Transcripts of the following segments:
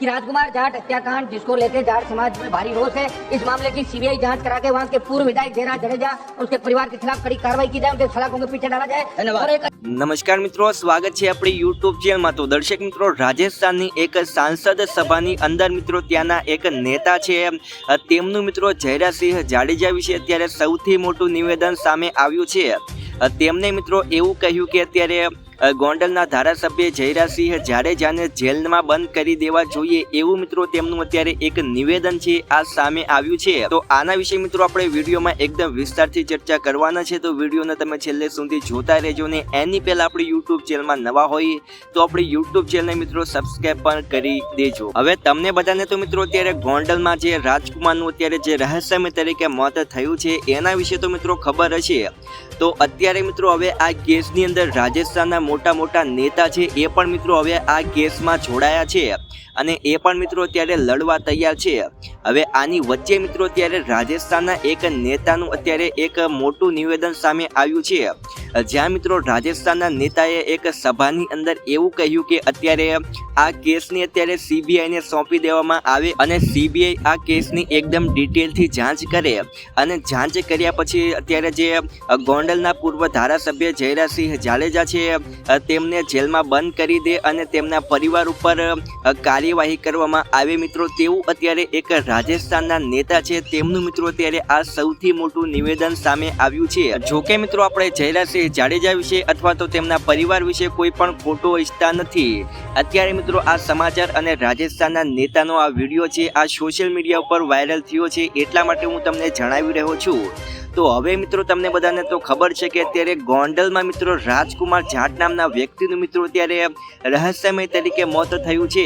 कि राजकुमार जाट हत्याकांड जिसको लेकर जाट समाज में भारी रोष है इस मामले की सीबीआई जांच करा के वहाँ के पूर्व विधायक जयराज जडेजा और उसके परिवार के खिलाफ कड़ी कार्रवाई की जाए उनके सलाखों के पीछे डाला जाए और एक નમસ્કાર મિત્રો સ્વાગત છે આપણી યુટ્યુબ ચેનલમાં તો દર્શક મિત્રો રાજસ્થાનની એક સાંસદ સભાની અંદર મિત્રો ત્યાંના એક નેતા છે અ, તેમનું મિત્રો જયરાજસિંહ જાડેજા વિશે અત્યારે સૌથી મોટું નિવેદન સામે આવ્યું છે અ, તેમણે મિત્રો એવું કહ્યું કે અત્યારે અ, ગોંડલના ધારાસભ્ય જયરાજસિંહ જાડેજાને જેલમાં બંધ કરી દેવા જોઈએ એવું મિત્રો તેમનું અત્યારે એક નિવેદન છે, આ સામે આવ્યું છે. તો આના વિશે મિત્રો આપણે વિડીયોમાં એકદમ વિસ્તારથી ચર્ચા કરવાના છે. તો વિડીયોને તમે છેલ્લે સુધી જોતા રહેજો ને એની પહેલા આપણી યુટ્યુબ ચેનલમાં નવા હોય તો આપણી યુટ્યુબ ચેનલને મિત્રો સબસ્ક્રાઈબ પણ કરી દેજો. હવે તમને બધાને તો મિત્રો અત્યારે ગોંડલમાં જે રાજકુમારનું અત્યારે જે રહસ્યમય તરીકે મોત થયું છે, એના વિશે તો મિત્રો ખબર હશે. તો અત્યારે મિત્રો હવે આ કેસની અંદર રાજસ્થાનના મોટા મોટા નેતા છે, એ પણ મિત્રો હવે આ કેસમાં જોડાયા છે અને એ પણ મિત્રો અત્યારે લડવા તૈયાર છે. હવે આની વચ્ચે મિત્રો અત્યારે રાજસ્થાનના એક નેતાનું અત્યારે એક મોટું નિવેદન સામે આવ્યું છે. જ્યાં મિત્રો રાજસ્થાનના નેતાએ એક સભાની અંદર એવું કહ્યું કે અત્યારે આ કેસની અત્યારે સીબીઆઈને સોંપી દેવામાં આવે અને સીબીઆઈ આ કેસની એકદમ ડિટેલથી જાંચ કરે અને જાંચ કર્યા પછી અત્યારે જે ગોંડલના પૂર્વ ધારાસભ્ય જયરાજસિંહ જાડેજા છે તેમને જેલમાં બંધ કરી દે અને તેમના પરિવાર ઉપર કાર્યવાહી કરવામાં આવે. મિત્રો, તેવું અત્યારે એક રાજસ્થાનના નેતા છે. તેમનું મિત્રો અત્યારે આ સૌથી મોટું નિવેદન સામે આવ્યું છે. જોકે મિત્રો, આપણે જયરાજસિંહ જાડેજા વિશે અથવા તો તેમના પરિવાર વિશે કોઈ પણ ખોટો ઈચ્છતા નથી. અત્યારે મિત્રો, આ સમાચાર અને રાજસ્થાનના નેતાનો આ વીડિયો છે. આ સોશિયલ મીડિયા ઉપર વાયરલ થયો છે. એટલા માટે હું તમને જણાવી રહ્યો છું. તો હવે મિત્રો તમને બધાને તો ખબર છે કે અત્યારે ગોંડલમાં મિત્રો રાજકુમાર જાટ નામના વ્યક્તિનું મિત્રો અત્યારે રહસ્યમય તરીકે મોત થયું છે.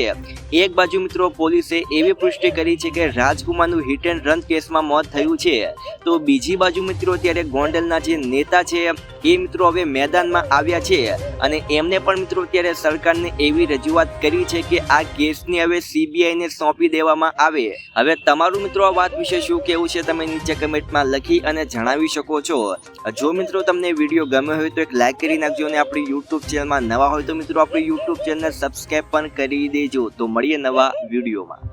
એક બાજુ મિત્રો પોલીસે એવી પુષ્ટિ કરી છે કે રાજકુમારનું હિટ એન્ડ રન કેસમાં મોત થયું છે. તો બીજી બાજુ મિત્રો અત્યારે ગોંડલના જે નેતા છે એ મિત્રો હવે મેદાનમાં આવ્યા છે અને એમને પણ મિત્રો અત્યારે સરકારને એવી રજૂઆત કરી છે કે આ કેસને હવે સીબીઆઈને સોંપી દેવામાં આવે. હવે તમારું મિત્રો આ વાત વિશે શું કહેવું છે તમે નીચે કમેન્ટમાં લખી અને જણાવી શકો છો. જો મિત્રો તમને વીડિયો ગમ્યો હોય તો એક લાઇક કરી નાખજો અને આપણી યુટ્યુબ ચેનલમાં નવા હોય તો મિત્રો આપણી યુટ્યુબ ચેનલ સબસ્ક્રાઈબ પણ કરી દેજો. તો મળીએ નવા વિડીયોમાં.